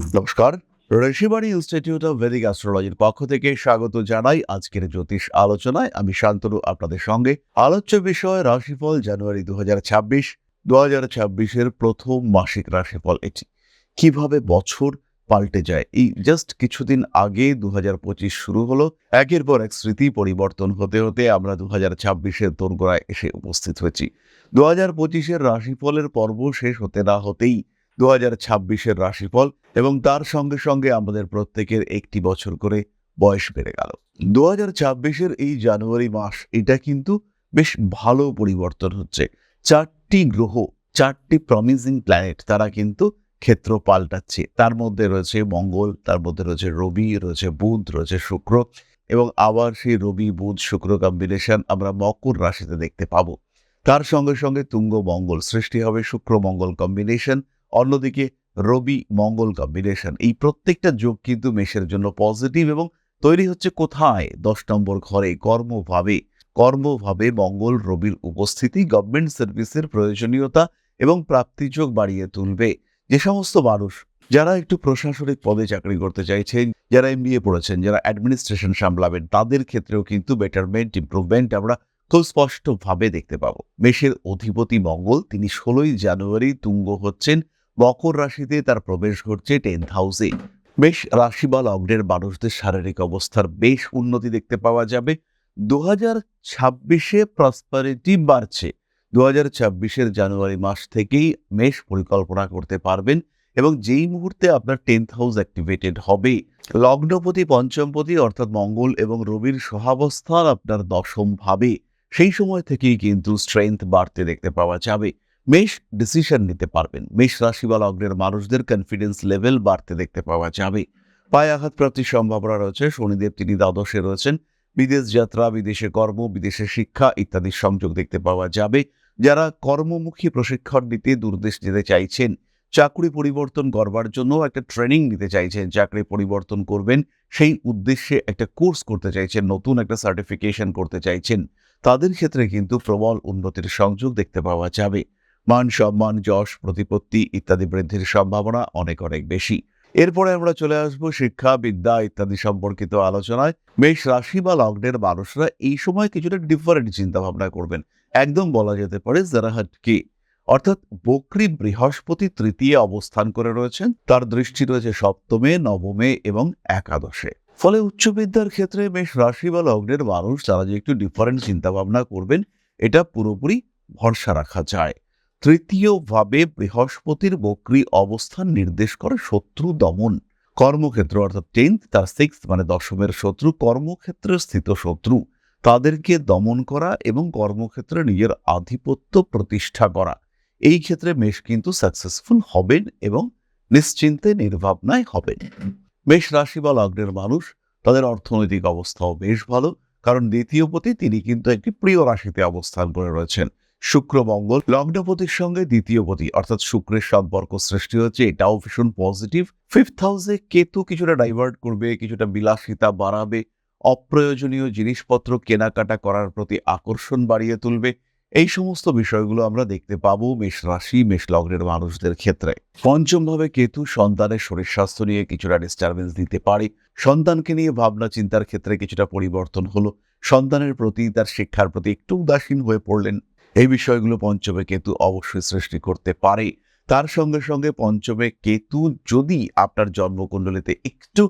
নমস্কার। Rishibani institute of Vedic অ্যাস্ট্রোলজির পক্ষ থেকে স্বাগত জানাই আজকের জ্যোতিষ আলোচনায়। আমি শান্তনু, আপনাদের সঙ্গে। আলোচ্য বিষয় রাশিফল জানুয়ারি দু হাজার ছাব্বিশ। দু হাজার ছাব্বিশের প্রথম মাসিক রাশিফল এটি। কীভাবে বছর পাল্টে যায়? এই জাস্ট কিছুদিন আগে দু হাজার পঁচিশ শুরু হলো। একের পর এক স্মৃতি পরিবর্তন হতে হতে আমরা দু হাজার ছাব্বিশের দোরগোড়ায় এসে উপস্থিত হয়েছি। দু হাজার পঁচিশের রাশিফলের পর্ব শেষ হতে না হতেই দু হাজার ছাব্বিশের রাশিফল এবং তার সঙ্গে সঙ্গে আমাদের প্রত্যেকের একটি বছর করে বয়স বেড়ে গেল। দু হাজার ছাব্বিশের এই জানুয়ারি মাস, এটা কিন্তু বেশ ভালো পরিবর্তন হচ্ছে। চারটি গ্রহ, চারটি প্রমিজিং প্ল্যানেট তারা কিন্তু ক্ষেত্র পাল্টাচ্ছে। তার মধ্যে রয়েছে মঙ্গল, তার মধ্যে রয়েছে রবি, রয়েছে বুধ, রয়েছে শুক্র এবং আবার সেই রবি, বুধ, শুক্র কম্বিনেশন আমরা মকর রাশিতে দেখতে পাবো। তার সঙ্গে সঙ্গে তুঙ্গ মঙ্গল সৃষ্টি হবে, শুক্র মঙ্গল কম্বিনেশন অন্যদিকে রবি মঙ্গল কম্বিনেশন। এই প্রত্যেকটা যোগ কিন্তু মেষের জন্য পজিটিভ এবং তৈরি হচ্ছে কোথায়? দশ নম্বর ঘরে কর্মভাবে। কর্মভাবে মঙ্গল, রবির উপস্থিতি গভর্নমেন্ট সার্ভিসের প্রয়োজনীয়তা এবং প্রাপ্তিযোগ বাড়িয়ে তুলবে। যে সমস্ত মানুষ, যারা একটু প্রশাসনিক পদে চাকরি করতে চাইছেন, যারা এমবিএ পড়েছেন, যারা অ্যাডমিনিস্ট্রেশন সামলাবেন, তাদের ক্ষেত্রেও কিন্তু বেটারমেন্ট ইমপ্রুভমেন্ট আমরা খুব স্পষ্টভাবে দেখতে পাবো। মেষের অধিপতি মঙ্গল, তিনি ষোলোই জানুয়ারি তুঙ্গ হচ্ছেন মকর রাশিতে তার প্রবেশ ঘটছে টেন্থ হাউসে বেশ রাশি বা লগ্নের মানুষদের শারীরিক অবস্থার বেশ উন্নতি দেখতে পাওয়া যাবে। দু হাজার ছাব্বিশে প্রসপারিটি বাড়ছে। দু হাজার ছাব্বিশের জানুয়ারি মাস থেকেই মেষ পরিকল্পনা করতে পারবেন এবং যেই মুহূর্তে আপনার টেন্থ হাউস অ্যাক্টিভেটেড হবে, লগ্নপতি, পঞ্চমপতি অর্থাৎ মঙ্গল এবং রবির সহাবস্থান আপনার দশম ভাবে। সেই সময় থেকেই কিন্তু স্ট্রেংথ বাড়তে দেখতে পাওয়া যাবে। মেষ ডিসিশন নিতে পারবেন। মেষ রাশি বা লগ্নের মানুষদের কনফিডেন্স লেভেল বাড়তে দেখতে পাওয়া যাবে। পায়ে আঘাত প্রাপ্তির সম্ভাবনা রয়েছে, শনিদেব তিনি দ্বাদশে রয়েছেন। বিদেশ যাত্রা, বিদেশে কর্ম, বিদেশে শিক্ষা ইত্যাদির সংযোগ দেখতে পাওয়া যাবে। যারা কর্মমুখী প্রশিক্ষণ নিতে দূরদেশ যেতে চাইছেন, চাকরি পরিবর্তন করবার জন্য একটা ট্রেনিং নিতে চাইছেন, চাকরি পরিবর্তন করবেন, সেই উদ্দেশ্যে একটা কোর্স করতে চাইছেন, নতুন একটা সার্টিফিকেশন করতে চাইছেন, তাদের ক্ষেত্রে কিন্তু প্রবল উন্নতির সংযোগ দেখতে পাওয়া যাবে। মান সম্মান, যশ, প্রতিপত্তি ইত্যাদি বৃদ্ধির সম্ভাবনা অনেক অনেক বেশি। এরপরে আমরা চলে আসব শিক্ষা, বিদ্যা ইত্যাদি সম্পর্কিত আলোচনায়। মেষ রাশি বা লগ্নের মানুষরা এই সময় কিছুটা ডিফারেন্ট চিন্তা ভাবনা করবেন। একদম বলা যেতে পারে জারাহাট কি অর্থাৎ বকরি বৃহস্পতি তৃতীয় অবস্থান করে রয়েছেন। তার দৃষ্টি রয়েছে সপ্তমে, নবমে এবং একাদশে। ফলে উচ্চ বিদ্যার ক্ষেত্রে মেষ রাশি বা লগ্নের মানুষ তারা যে একটু ডিফারেন্ট চিন্তা ভাবনা করবেন, এটা পুরোপুরি ভরসা রাখা যায়। তৃতীয়ভাবে বৃহস্পতির বক্রি অবস্থান নির্দেশ করে শত্রু দমন কর্মক্ষেত্র, অর্থাৎ টেন্থ তার সিক্স মানে দশমের শত্রু, কর্মক্ষেত্রে স্থিত শত্রু। তাদেরকে দমন করা এবং কর্মক্ষেত্রে নিজের আধিপত্য প্রতিষ্ঠা করা। এই ক্ষেত্রে মেষ কিন্তু সাকসেসফুল হবেন এবং নিশ্চিন্তে, নির্ভাবনায় হবেন। মেষ রাশি বা লগ্নের মানুষ, তাদের অর্থনৈতিক অবস্থাও বেশ ভালো। কারণ দ্বিতীয় পতি তিনি কিন্তু একটি প্রিয় রাশিতে অবস্থান করে রয়েছেন। শুক্র মঙ্গল লগ্নপতির সঙ্গে দ্বিতীয় পতি, অর্থাৎ শুক্রের সম্পর্ক সৃষ্টি হচ্ছে, এটাও ভীষণ পজিটিভ ফিফথ হাউসে কেতু কিছুটা ডাইভার্ট করবে, কিছুটা বিলাসিতা বাড়াবে, অপ্রয়োজনীয় জিনিসপত্র কেনাকাটা করার প্রতি আকর্ষণ বাড়িয়ে তুলবে। এই সমস্ত বিষয়গুলো আমরা দেখতে পাবো মেষ রাশি, মেষ লগ্নের মানুষদের ক্ষেত্রে। পঞ্চমভাবে কেতু সন্তানের শরীর স্বাস্থ্য নিয়ে কিছুটা ডিস্টারবেন্স দিতে পারে। সন্তানকে নিয়ে ভাবনা চিন্তার ক্ষেত্রে কিছুটা পরিবর্তন হলো। সন্তানের প্রতি, তার শিক্ষার প্রতি একটু উদাসীন হয়ে পড়লেন এই বিষয়গুলো পঞ্চমে কেতু অবশ্যই সৃষ্টি করতে পারে। তার সঙ্গে সঙ্গে পঞ্চমে কেতু যদি আপনার জন্মকুণ্ডলিতে একটু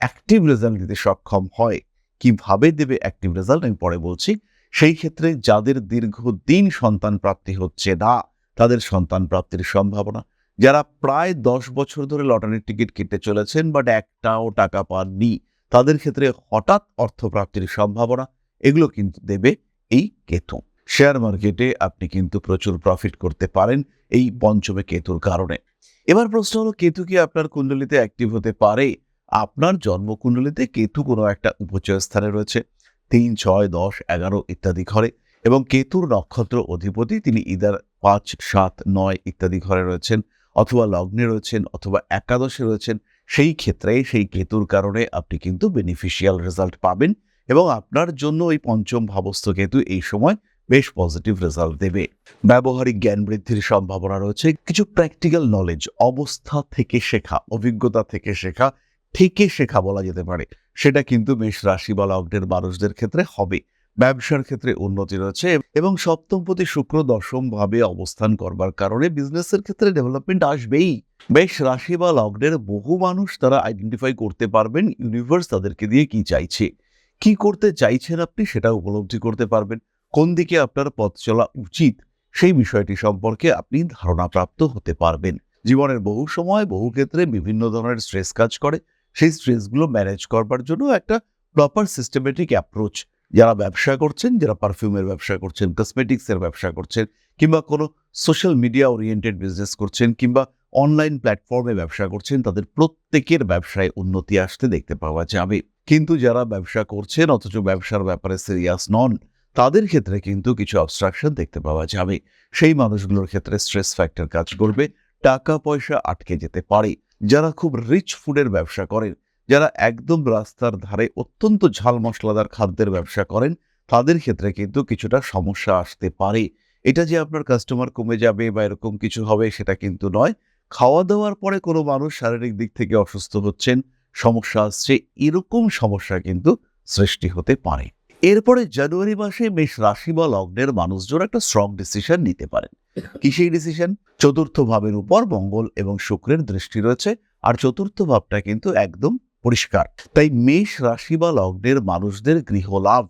অ্যাক্টিভ রেজাল্ট দিতে সক্ষম হয়, কীভাবে দেবে অ্যাক্টিভ রেজাল্ট আমি পরে বলছি। সেই ক্ষেত্রে যাদের দীর্ঘদিন সন্তান প্রাপ্তি হচ্ছে না, তাদের সন্তান প্রাপ্তির সম্ভাবনা। যারা প্রায় দশ বছর ধরে লটারির টিকিট কেটে চলেছেন বাট একটাও টাকা পাননি, তাদের ক্ষেত্রে হঠাৎ অর্থপ্রাপ্তির সম্ভাবনা, এগুলো কিন্তু দেবে এই কেতু। শেয়ার মার্কেটে আপনি কিন্তু প্রচুর প্রফিট করতে পারেন এই পঞ্চমে কেতুর কারণে। এবার প্রশ্ন হলো, কেতু কি আপনার কুণ্ডলিতে অ্যাক্টিভ হতে পারে? আপনার জন্মকুণ্ডলিতে কেতু কোনো একটা উপচয় স্থানে রয়েছে। তিন, ছয়, দশ, এগারো ইত্যাদি ঘরে এবং কেতুর নক্ষত্র অধিপতি তিনি ইদার পাঁচ, সাত, নয় ইত্যাদি ঘরে রয়েছেন অথবা লগ্নে রয়েছেন অথবা একাদশে রয়েছেন। সেই ক্ষেত্রে সেই কেতুর কারণে আপনি কিন্তু বেনিফিশিয়াল রেজাল্ট পাবেন এবং আপনার জন্য ওই পঞ্চম ভাবস্থ কেতু এই সময় বেশ পজিটিভ রেজাল্ট দেবে। ব্যবহারিক জ্ঞান বৃদ্ধির সম্ভাবনা রয়েছে। কিছু প্র্যাকটিক্যাল নলেজ অবস্থা থেকে শেখা, অভিজ্ঞতা থেকে শেখা থেকে শেখা বলা যেতে পারে। সেটা কিন্তু মেষ রাশি বা লগ্নের মানুষদের ক্ষেত্রে হবে। ব্যবসার ক্ষেত্রে উন্নতি রয়েছে এবং সপ্তমপতি শুক্র দশম ভাবে অবস্থান করবার কারণে বিজনেসের ক্ষেত্রে ডেভেলপমেন্ট আসবেই। বেশ রাশি বা লগ্নের বহু মানুষ তারা আইডেন্টিফাই করতে পারবেন ইউনিভার্স তাদেরকে দিয়ে কি চাইছে। কি করতে চাইছেন আপনি সেটা উপলব্ধি করতে পারবেন। কোন দিকে আপনার পথ চলা উচিত, সেই বিষয়টি সম্পর্কে আপনি ধারণাপ্রাপ্ত হতে পারবেন। জীবনের বহু সময়, বহু ক্ষেত্রে বিভিন্ন ধরনের স্ট্রেস কাজ করে। সেই স্ট্রেসগুলো ম্যানেজ করবার জন্য একটা প্রপার সিস্টেমেটিক অ্যাপ্রোচ যারা ব্যবসা করছেন, যারা পারফিউমের ব্যবসা করছেন কসমেটিক্সের ব্যবসা করছেন, কিংবা কোনো সোশ্যাল মিডিয়া ওরিয়েন্টেড বিজনেস করছেন, কিংবা অনলাইন প্ল্যাটফর্মে ব্যবসা করছেন, তাদের প্রত্যেকের ব্যবসায় উন্নতি আসতে দেখতে পাওয়া যাবে। কিন্তু যারা ব্যবসা করছেন, অথচ ব্যবসার ব্যাপারে সিরিয়াস নন তাদের ক্ষেত্রে কিন্তু কিছু অবস্ট্রাকশন দেখতে পাওয়া যাবে। সেই মানুষগুলোর ক্ষেত্রে স্ট্রেস ফ্যাক্টর কাজ করবে, টাকা পয়সা আটকে যেতে পারে। যারা খুব রিচ ফুডের ব্যবসা করেন, যারা একদম রাস্তার ধারে অত্যন্ত ঝাল মশলাদার খাদ্যের ব্যবসা করেন, তাদের ক্ষেত্রে কিন্তু কিছুটা সমস্যা আসতে পারে। এটা যে আপনার কাস্টমার কমে যাবে বা এরকম কিছু হবে সেটা কিন্তু নয়। খাওয়া দাওয়ার পরে কোনো মানুষ শারীরিক দিক থেকে অসুস্থ হচ্ছেন, সমস্যা আসছে, এরকম সমস্যা কিন্তু সৃষ্টি হতে পারে। এরপরে জানুয়ারি মাসে মেষ রাশি বা লগ্নের মানুষজন একটা স্ট্রং ডিসিশন নিতে পারেন। কি সেই ডিসিশন চতুর্থ ভাবের উপর মঙ্গল এবং শুক্রের দৃষ্টি রয়েছে, আর চতুর্থ ভাবটা কিন্তু একদম পরিষ্কার। তাই মেষ রাশি বা লগ্নের মানুষদের গৃহলাভ,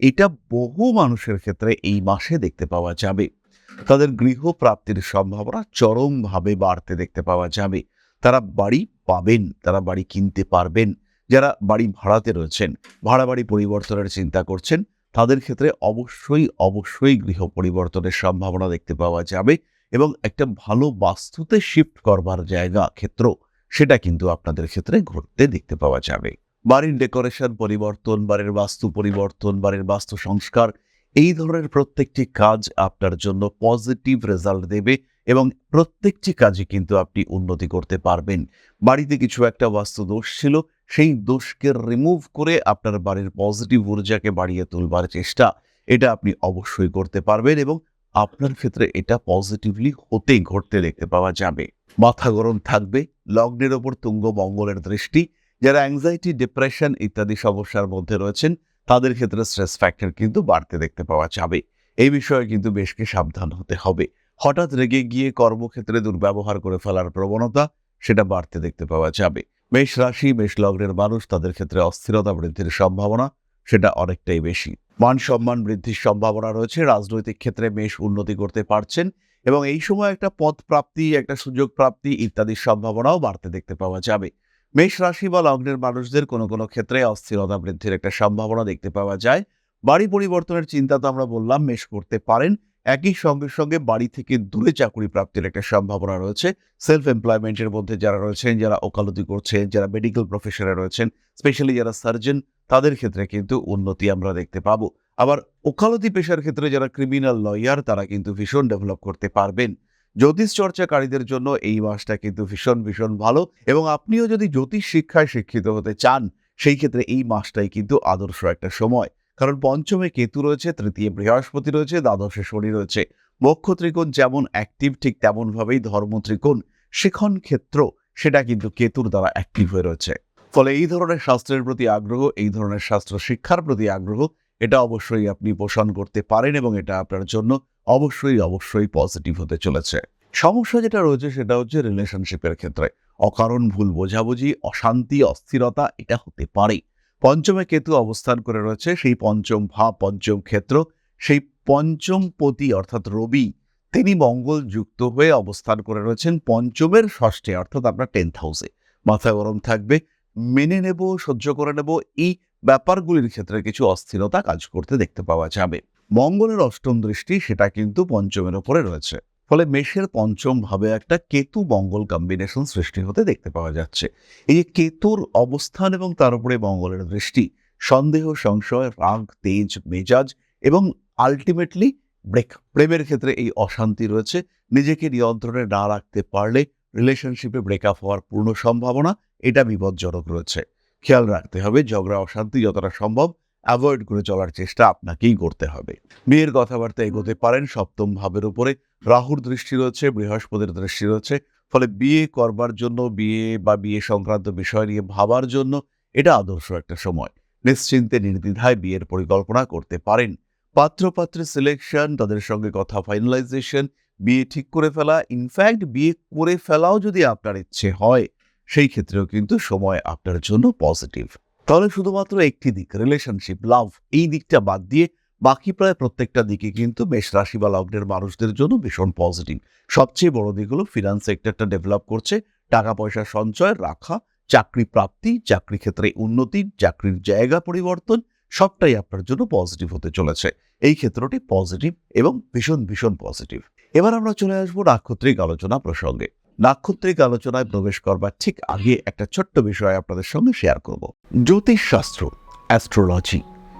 এটা বহু মানুষের ক্ষেত্রে এই মাসে দেখতে পাওয়া যাবে। তাদের গৃহ প্রাপ্তির সম্ভাবনা চরমভাবে বাড়তে দেখতে পাওয়া যাবে। তারা বাড়ি পাবেন, তারা বাড়ি কিনতে পারবেন। যারা বাড়ি ভাড়াতে রয়েছেন, ভাড়া বাড়ি পরিবর্তনের চিন্তা করছেন, তাদের ক্ষেত্রে অবশ্যই অবশ্যই গৃহ পরিবর্তনের সম্ভাবনা দেখতে পাওয়া যাবে এবং একটা ভালো বাস্তুতে শিফট করবার জায়গা, ক্ষেত্র সেটা কিন্তু আপনাদের ক্ষেত্রে ঘটতে দেখতে পাওয়া যাবে। বাড়ির ডেকোরেশন পরিবর্তন, বাড়ির বাস্তু পরিবর্তন, বাড়ির বাস্তু সংস্কার, এই ধরনের প্রত্যেকটি কাজ আপনার জন্য পজিটিভ রেজাল্ট দেবে এবং প্রত্যেকটি কাজে কিন্তু আপনি উন্নতি করতে পারবেন। বাড়িতে কিছু একটা বাস্তু দোষ ছিল, সেই দোষকে রিমুভ করে আপনার বাড়ির পজিটিভ ঊর্জাকে বাড়িয়ে তুলবার চেষ্টা, এটা আপনি অবশ্যই করতে পারবেন এবং আপনার ক্ষেত্রে এটা পজিটিভলি হতে ঘটতে দেখতে পাওয়া যাবে। মাথা গরম থাকবে, লগ্নের ওপর তুঙ্গ মঙ্গলের দৃষ্টি, যারা অ্যাংজাইটি ডিপ্রেশন ইত্যাদি সমস্যার মধ্যে রয়েছেন, তাদের ক্ষেত্রে স্ট্রেস ফ্যাক্টর কিন্তু বাড়তে দেখতে পাওয়া যাবে। এই বিষয়ে কিন্তু বেশকে সাবধান হতে হবে। হঠাৎ রেগে গিয়ে কর্মক্ষেত্রে দুর্ব্যবহার করে ফেলার প্রবণতা, সেটা বাড়তে দেখতে পাওয়া যাবে। মেষ রাশি, মেষ লগ্নের মানুষ তাদের ক্ষেত্রে অস্থিরতা বৃদ্ধির সম্ভাবনা, সেটা অনেকটাই বেশি। মান সম্মান বৃদ্ধির সম্ভাবনা রয়েছে, রাজনৈতিক ক্ষেত্রে মেষ উন্নতি করতে পারছেন এবং এই সময় একটা পদ প্রাপ্তি, একটা সুযোগ প্রাপ্তি ইত্যাদির সম্ভাবনাও বাড়তে দেখতে পাওয়া যাবে। মেষ রাশি বা লগ্নের মানুষদের কোনো কোনো ক্ষেত্রে অস্থিরতা বৃদ্ধির একটা সম্ভাবনা দেখতে পাওয়া যায়। বাড়ি পরিবর্তনের চিন্তা তো আমরা বললাম, মেষ করতে পারেন একই সঙ্গে সঙ্গে বাড়ি থেকে দূরে চাকরি প্রাপ্তির একটা সম্ভাবনা রয়েছে। সেলফ এমপ্লয়মেন্টের মধ্যে যারা রয়েছেন, যারা ওকালতি করছেন, যারা মেডিকেল প্রফেশনে রয়েছেন স্পেশালি যারা সার্জন তাদের ক্ষেত্রে কিন্তু উন্নতি আমরা দেখতে পাবো। আবার ওকালতি পেশার ক্ষেত্রে যারা ক্রিমিনাল লয়ার তারা কিন্তু ভীষণ ডেভেলপ করতে পারবেন। জ্যোতিষ চর্চাকারীদের জন্য এই মাসটা কিন্তু ভীষণ ভীষণ ভালো এবং আপনিও যদি জ্যোতিষ শিক্ষায় শিক্ষিত হতে চান, সেই ক্ষেত্রে এই মাসটাই কিন্তু আদর্শ একটা সময়। কারণ পঞ্চমে কেতু রয়েছে, তৃতীয় বৃহস্পতি রয়েছে, দ্বাদশে শনি রয়েছে। বক্ষ ত্রিকোণ যেমন অ্যাক্টিভ ঠিক তেমনভাবেই ধর্ম ত্রিকোণ শিখন ক্ষেত্র সেটা কিন্তু কেতুর দ্বারা অ্যাক্টিভ হয়ে রয়েছে। ফলে এই ধরনের শাস্ত্রের প্রতি আগ্রহ, এই ধরনের শাস্ত্র শিক্ষার প্রতি আগ্রহ, এটা অবশ্যই আপনি পোষণ করতে পারেন এবং এটা আপনার জন্য অবশ্যই অবশ্যই পজিটিভ হতে চলেছে। সমস্যা যেটা রয়েছে সেটা হচ্ছে রিলেশনশিপের ক্ষেত্রে। অকারণ, ভুল বোঝাবুঝি, অশান্তি, অস্থিরতা, এটা হতে পারে। পঞ্চমে কেতু অবস্থান করে রয়েছে, সেই পঞ্চম ভাব, পঞ্চম ক্ষেত্র, সেই পঞ্চম পতি অর্থাৎ রবি, তিনি মঙ্গল যুক্ত হয়ে অবস্থান করে রয়েছেন পঞ্চমের ষষ্ঠে, অর্থাৎ আপনার টেন্থ হাউসে মাথা গরম থাকবে, মেনে নেব, সহ্য করে নেব, এই ব্যাপারগুলির ক্ষেত্রে কিছু অস্থিরতা কাজ করতে দেখতে পাওয়া যাবে। মঙ্গলের অষ্টম দৃষ্টি, সেটা কিন্তু পঞ্চমের ওপরে রয়েছে। ফলে মেষের পঞ্চম ভাবে একটা কেতু মঙ্গল কম্বিনেশন সৃষ্টি হতে দেখতে পাওয়া যাচ্ছে। এই যে কেতুর অবস্থান এবং তার উপরে মঙ্গলের দৃষ্টি, সন্দেহ, সংশয়, রাগ, তেজ, মেজাজ এবং আলটিমেটলি ব্রেক প্রেমের ক্ষেত্রে এই অশান্তি রয়েছে। নিজেকে নিয়ন্ত্রণে না রাখতে পারলে রিলেশনশিপে ব্রেকআপ হওয়ার পূর্ণ সম্ভাবনা, এটা বিপজ্জনক রয়েছে। খেয়াল রাখতে হবে, ঝগড়া, অশান্তি যতটা সম্ভব অ্যাভয়েড করে চলার চেষ্টা আপনাকেই করতে হবে। বিয়ের কথাবার্তা এগোতে পারেন, সপ্তম ভাবের উপরে রাহুর দৃষ্টি রয়েছে, বৃহস্পতির দৃষ্টি রয়েছে। ফলে বিয়ে করবার জন্য, বিয়ে বা বিয়ে সংক্রান্ত বিষয় নিয়ে ভাবার জন্য এটা আদর্শ একটা সময়। নিশ্চিন্তে, নির্দ্বিধায় বিয়ের পরিকল্পনা করতে পারেন। পাত্রপাত্রের সিলেকশন তাদের সঙ্গে কথা ফাইনালাইজেশন বিয়ে ঠিক করে ফেলা ইনফ্যাক্ট বিয়ে করে ফেলাও যদি আপনার ইচ্ছে হয়, সেই ক্ষেত্রেও কিন্তু সময় আপনার জন্য পজিটিভ তাহলে শুধুমাত্র একটি দিক রিলেশনশিপ লাভ এই দিকটা বাদ দিয়ে বাকি প্রায় প্রত্যেকটা দিকে কিন্তু মেষ রাশি বা লগ্নের মানুষদের জন্য ভীষণ পজিটিভ সবচেয়ে বড় দিক হলো ফিনান্স সেক্টরটা ডেভেলপ করছে। টাকা পয়সা সঞ্চয়, রাখা, চাকরি প্রাপ্তি, চাকরি ক্ষেত্রে উন্নতি, চাকরির জায়গা পরিবর্তন, সবটাই আপনার জন্য পজিটিভ হতে চলেছে। এই ক্ষেত্রটি পজিটিভ এবং ভীষণ ভীষণ পজিটিভ এবার আমরা চলে আসব নাক্ষত্রিক আলোচনা প্রসঙ্গে। নাক্ষত্রিক আলোচনায় প্রবেশ করবার ঠিক আগে একটা ছোট্ট বিষয় আপনাদের সঙ্গে শেয়ার করব। জ্যোতিষশাস্ত্র অ্যাস্ট্রোলজি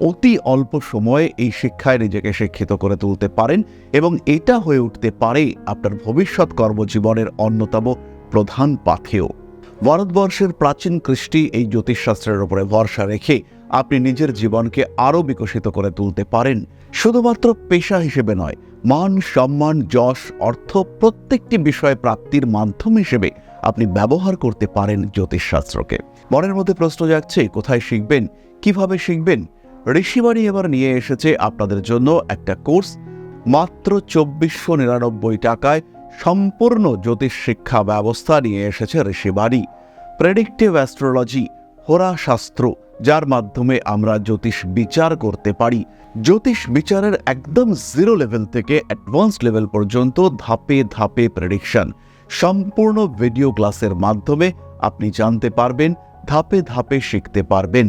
অতি অল্প সময়ে এই শিক্ষায় নিজেকে শিক্ষিত করে তুলতে পারেন এবং এটা হয়ে উঠতে পারে আপনার ভবিষ্যৎ কর্মজীবনের অন্যতম প্রধান পাথেয়। ভারতবর্ষের প্রাচীন কৃষ্টি এই জ্যোতিষশাস্ত্রের উপরে ভরসা রেখে আপনি নিজের জীবনকে আরও বিকশিত করে তুলতে পারেন। শুধুমাত্র পেশা হিসেবে নয়, মান, সম্মান, যশ, অর্থ প্রত্যেকটি বিষয় প্রাপ্তির মাধ্যম হিসেবে আপনি ব্যবহার করতে পারেন জ্যোতিষশাস্ত্রকে। মনের মধ্যে প্রশ্ন যাচ্ছে কোথায় শিখবেন, কীভাবে শিখবেন? ঋষিবাণী এবার নিয়ে এসেছে আপনাদের জন্য একটা কোর্স, মাত্র চব্বিশশো নিরানব্বই টাকায় সম্পূর্ণ জ্যোতিষ শিক্ষা ব্যবস্থা নিয়ে এসেছে ঋষিবাণী। প্রেডিক্টিভ অ্যাস্ট্রোলজি হোরাশাস্ত্র যার মাধ্যমে আমরা জ্যোতিষ বিচার করতে পারি। জ্যোতিষ বিচারের একদম জিরো লেভেল থেকে অ্যাডভান্স লেভেল পর্যন্ত ধাপে ধাপে প্রেডিকশন সম্পূর্ণ ভিডিও ক্লাসের মাধ্যমে আপনি জানতে পারবেন, ধাপে ধাপে শিখতে পারবেন।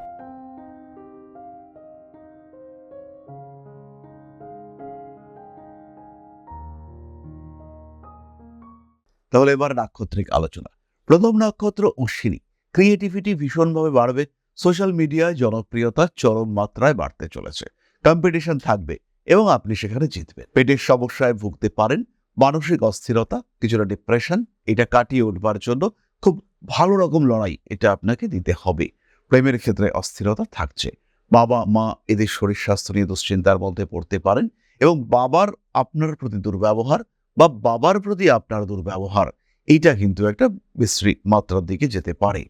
তাহলে এবার নাক্ষত্রিক আলোচনা। প্রথম নক্ষত্র অশ্বিনী। ক্রিয়েটিভিটি ভীষণভাবে বাড়বে সোশ্যাল মিডিয়ায় জনপ্রিয়তা চরম মাত্রায় বাড়তে চলেছে। কম্পিটিশন থাকবে এবং আপনি সেখানে জিতবেন। পেটের সমস্যায় ভুগতে পারেন, মানসিক অস্থিরতা, কিছুটা ডিপ্রেশন এটা কাটিয়ে উঠবার জন্য খুব ভালো রকম লড়াই এটা আপনাকে দিতে হবে। প্রেমের ক্ষেত্রে অস্থিরতা থাকছে। বাবা, মা এদের শরীর স্বাস্থ্য নিয়ে দুশ্চিন্তার মধ্যে পড়তে পারেন এবং বাবার আপনার প্রতি দুর্ব্যবহার বা বাবার প্রতি আপনার দুর্ব্যবহার, এইটা কিন্তু একটা বিশ্রী মাত্রার দিকে যেতে পারে।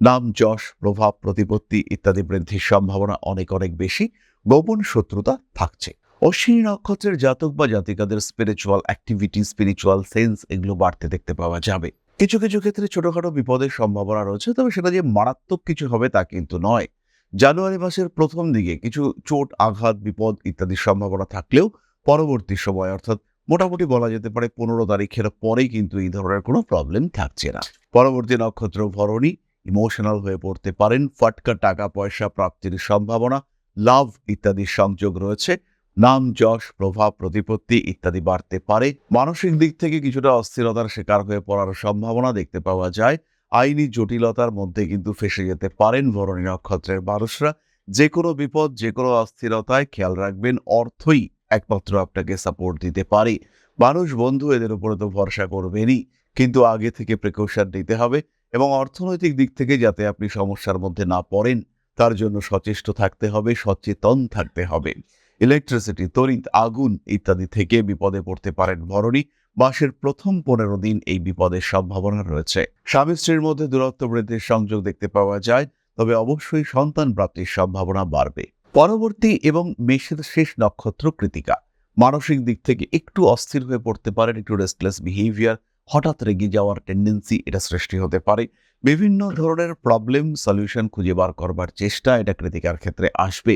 নাম, যশ, প্রভাব, প্রতিপত্তি ইত্যাদি বৃদ্ধির সম্ভাবনা অনেক অনেক বেশি, গোপন শত্রুতা থাকছে। অশ্বিনী নক্ষত্রের জাতক বা জাতিকাদের স্পিরিচুয়াল অ্যাক্টিভিটি স্পিরিচুয়াল সেন্স এগুলো বাড়তে দেখতে পাওয়া যাবে। কিছু কিছু ক্ষেত্রে ছোটখাটো বিপদের সম্ভাবনা রয়েছে, তবে সেটা যে মারাত্মক কিছু হবে তা কিন্তু নয়। জানুয়ারি মাসের প্রথম দিকে কিছু চোট, আঘাত, বিপদ ইত্যাদির সম্ভাবনা থাকলেও পরবর্তী সময়, অর্থাৎ মোটামুটি বলা যেতে পারে পনেরো তারিখের পরেই কিন্তু এই ধরনের কোনো প্রবলেম থাকছে না। পরবর্তী নক্ষত্র ভরণী ইমোশনাল হয়ে পড়তে পারেন, ফটকা টাকা পয়সা প্রাপ্তির সম্ভাবনা লাভ ইত্যাদির সংযোগ রয়েছে, নাম, যশ, প্রভাব, প্রতিপত্তি ইত্যাদি বাড়তে পারে। মানসিক দিক থেকে কিছুটা অস্থিরতার শিকার হয়ে পড়ার সম্ভাবনা দেখতে পাওয়া যায়। আইনি জটিলতার মধ্যে কিন্তু ফেসে যেতে পারেন ভরণী নক্ষত্রের মানুষরা। যে কোনো বিপদ যে কোনো অস্থিরতায় খেয়াল রাখবেন, অর্থই একমাত্র আপনাকে সাপোর্ট দিতে পারে। মানুষ, বন্ধু এদের উপরে তো ভরসা করবেনই। কিন্তু আগে থেকে প্রিকশন নিতে হবে এবং অর্থনৈতিক দিক থেকে যাতে আপনি সমস্যার মধ্যে না পড়েন, তার জন্য সচেষ্ট থাকতে হবে, সচেতন থাকতে হবে। ইলেকট্রিসিটি তড়িৎ, আগুন ইত্যাদি থেকে বিপদে পড়তে পারেন ভরণী মাসের প্রথম পনেরো দিন এই বিপদের সম্ভাবনা রয়েছে। স্বামী স্ত্রীর মধ্যে দূরত্ব, বৃদ্ধির সংযোগ দেখতে পাওয়া যায়, তবে অবশ্যই সন্তান প্রাপ্তির সম্ভাবনা বাড়বে। পরবর্তী এবং মেষের শেষ নক্ষত্র কৃতিকা। মানসিক দিক থেকে একটু অস্থির হয়ে পড়তে পারেন, একটু রেস্টলেস বিহেভিয়ার হঠাৎ রেগে যাওয়ার টেন্ডেন্সি এটা সৃষ্টি হতে পারে। বিভিন্ন ধরনের প্রবলেম সলিউশন খুঁজে বার করবার চেষ্টা এটা কৃতিকার ক্ষেত্রে আসবে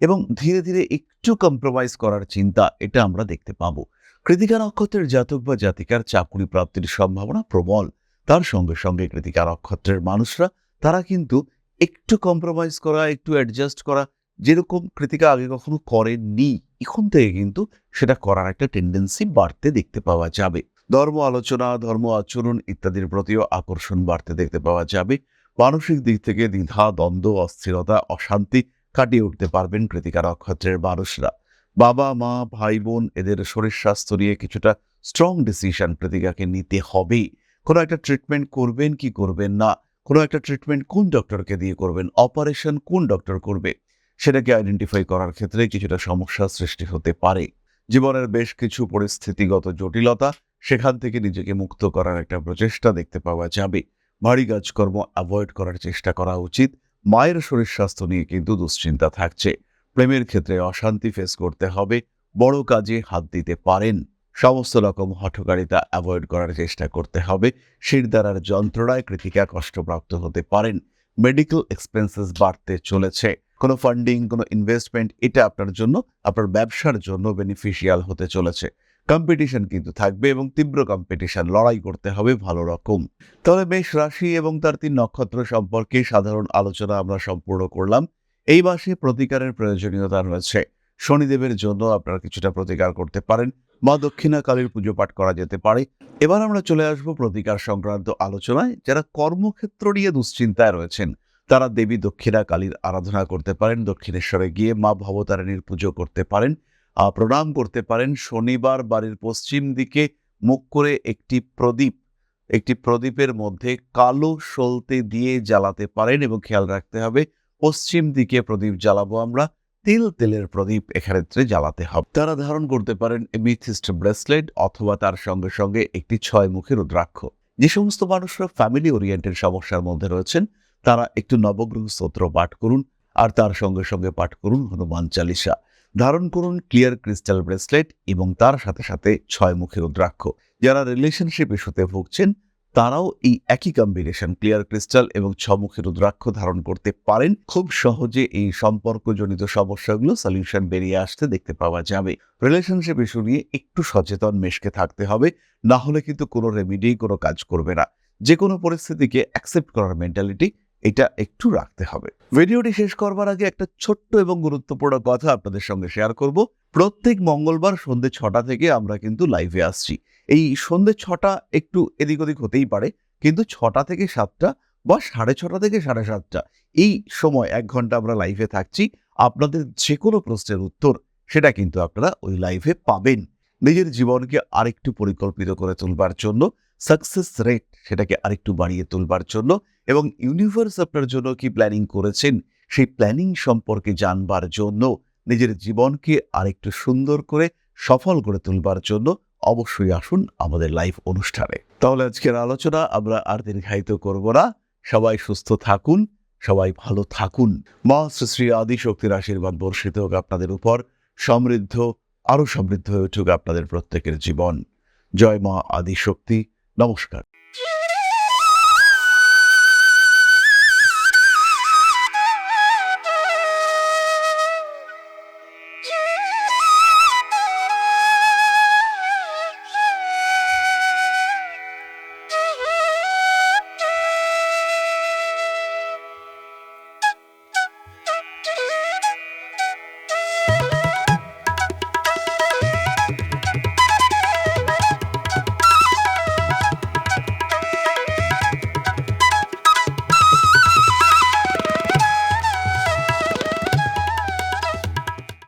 এবং ধীরে ধীরে একটু কম্প্রোমাইজ করার চিন্তা এটা আমরা দেখতে পাবো। কৃতিকা নক্ষত্রের জাতক বা জাতিকার চাকুরি প্রাপ্তির সম্ভাবনা প্রবল। তার সঙ্গে সঙ্গে কৃতিকা নক্ষত্রের মানুষরা, তারা কিন্তু একটু কম্প্রোমাইজ করা, একটু অ্যাডজাস্ট করা যেরকম কৃতিকা আগে কখনো করেননি, এখন থেকে কিন্তু সেটা করার একটা টেন্ডেন্সি বাড়তে দেখতে পাওয়া যাবে। ধর্ম আলোচনা, ধর্ম আচরণ ইত্যাদির প্রতিও আকর্ষণ বাড়তে দেখতে পাওয়া যাবে। মানসিক দিক থেকে দ্বিধা, দ্বন্দ্ব, অস্থিরতা, অশান্তি কাটিয়ে উঠতে পারবেন কৃতিকা নক্ষত্রের মানুষরা। বাবা, মা, ভাই, বোন এদের শরীর স্বাস্থ্য নিয়ে কিছুটা স্ট্রং ডিসিশন কৃতিকাকে নিতে হবে। কোনো একটা ট্রিটমেন্ট করবেন কি করবেন না? কোনো একটা ট্রিটমেন্ট কোন ডক্টরকে দিয়ে করবেন? অপারেশন কোন ডক্টর করবে? সেটাকে আইডেন্টিফাই করার ক্ষেত্রে কিছুটা সমস্যার সৃষ্টি হতে পারে। জীবনের বেশ কিছু পরিস্থিতিগত জটিলতা সেখান থেকে নিজেকে মুক্ত করার একটা প্রচেষ্টা দেখতে পাওয়া যাবে। ভারী কাজকর্ম অ্যাভয়েড করার চেষ্টা করা উচিত। মায়ের শরীর স্বাস্থ্য নিয়ে কিন্তু দুশ্চিন্তা থাকছে। প্রেমের ক্ষেত্রে অশান্তি ফেস করতে হবে। বড় কাজে হাত দিতে পারেন। সমস্ত রকম হঠকারিতা অ্যাভয়েড করার চেষ্টা করতে হবে। শিরদারার যন্ত্রণায় কৃতিকা কষ্টপ্রাপ্ত হতে পারেন। মেডিকেল এক্সপেন্সেস বাড়তে চলেছে। কোনো ফান্ডিং কোনো ইনভেস্টমেন্ট এটা আপনার জন্য, আপনার ব্যবসার জন্য বেনিফিশিয়াল হতে চলেছে। কম্পিটিশন কিন্তু থাকবে এবং তীব্র কম্পিটিশন লড়াই করতে হবে ভালো রকম। তাহলে মেষ রাশি এবং তার তিন নক্ষত্র সম্পর্কে সাধারণ আলোচনা আমরা সম্পূর্ণ করলাম। এই মাসে প্রতিকারের প্রয়োজনীয়তা রয়েছে। শনিদেবের জন্য আপনারা কিছুটা প্রতিকার করতে পারেন। মা দক্ষিণা কালীর পুজো পাঠ করা যেতে পারে। এবার আমরা চলে আসব প্রতিকার সংক্রান্ত আলোচনায়। যারা কর্মক্ষেত্র নিয়ে দুশ্চিন্তায় রয়েছেন তারা দেবী দক্ষিণা কালীর আরাধনা করতে পারেন, দক্ষিণেশ্বরে গিয়ে মা ভবতারিণীর পুজো করতে পারেন প্রণাম করতে পারেন। শনিবার বাড়ির পশ্চিম দিকে মুখ করে একটি প্রদীপ, একটি প্রদীপের মধ্যে কালো সলতে দিয়ে জ্বালাতে পারেন এবং খেয়াল রাখতে হবে, পশ্চিম দিকে প্রদীপ জ্বালাবো আমরা, তিল তেলের প্রদীপ এক্ষেত্রে জ্বালাতে হবে। তারা ধারণ করতে পারেন মিথিস্ট ব্রেসলেট অথবা তার সঙ্গে সঙ্গে একটি ছয় মুখের রুদ্রাক্ষ। যে সমস্ত মানুষরা ফ্যামিলি ওরিয়েন্টেড সমস্যার মধ্যে রয়েছেন তারা একটু নবগ্রহ স্তোত্র পাঠ করুন আর তার সঙ্গে সঙ্গে পাঠ করুন হনুমান চালিসা। ধারণ করুন ক্লিয়ার ক্রিস্টাল ব্রেসলেট এবং তার সাথে সাথে ছয় মুখের রুদ্রাক্ষ। যারা রিলেশনশিপ ইস্যুতে ভুগছেন, তারাও এই একই কম্বিনেশন ক্লিয়ার ক্রিস্টাল এবং ছমুখী রুদ্রাক্ষ ধারণ করতে পারেন। খুব সহজে এই সম্পর্কজনিত সমস্যাগুলো সলিউশন বেরিয়ে আসতে দেখতে পাওয়া যাবে। রিলেশনশিপ ইস্যু নিয়ে একটু সচেতন মেশকে থাকতে হবে, না হলে কিন্তু কোনো রেমিডি কোনো কাজ করবে না। যে কোনো পরিস্থিতিকে অ্যাকসেপ্ট করার মেন্টালিটি এটা একটু রাখতে হবে। ভিডিওটি শেষ করবার আগে একটা ছোট্ট এবং গুরুত্বপূর্ণ কথা আপনাদের সঙ্গে শেয়ার করব। প্রত্যেক মঙ্গলবার সন্ধ্যে ছটা থেকে আমরা কিন্তু লাইভে আসছি। এই সন্ধ্যে ছটা একটু এদিক ওদিক হতেই পারে, কিন্তু ছটা থেকে সাতটা বা সাড়ে ছটা থেকে সাড়ে সাতটা এই সময় এক ঘণ্টা আমরা লাইভে থাকছি। আপনাদের যে কোনো প্রশ্নের উত্তর সেটা কিন্তু আপনারা ওই লাইভে পাবেন। নিজের জীবনকে আরেকটু পরিকল্পিত করে তুলবার জন্য সাকসেস রেট সেটাকে আরেকটু বাড়িয়ে তুলবার জন্য এবং ইউনিভার্স আপনার জন্য কি প্ল্যানিং করেছেন, সেই প্ল্যানিং সম্পর্কে জানবার জন্য, নিজের জীবনকে আরেকটু সুন্দর করে সফল করে তুলবার জন্য অবশ্যই আসুন আমাদের লাইভ অনুষ্ঠানে। তাহলে আজকের আলোচনা আমরা আর দীর্ঘায়িত করব না। সবাই সুস্থ থাকুন, সবাই ভালো থাকুন। মা শ্রী শ্রী আদিশক্তির আশীর্বাদ বর্ষিত হোক আপনাদের উপর, সমৃদ্ধ, আরও সমৃদ্ধ হয়ে উঠুক আপনাদের প্রত্যেকের জীবন। জয় মা আদিশক্তি। নমস্কার।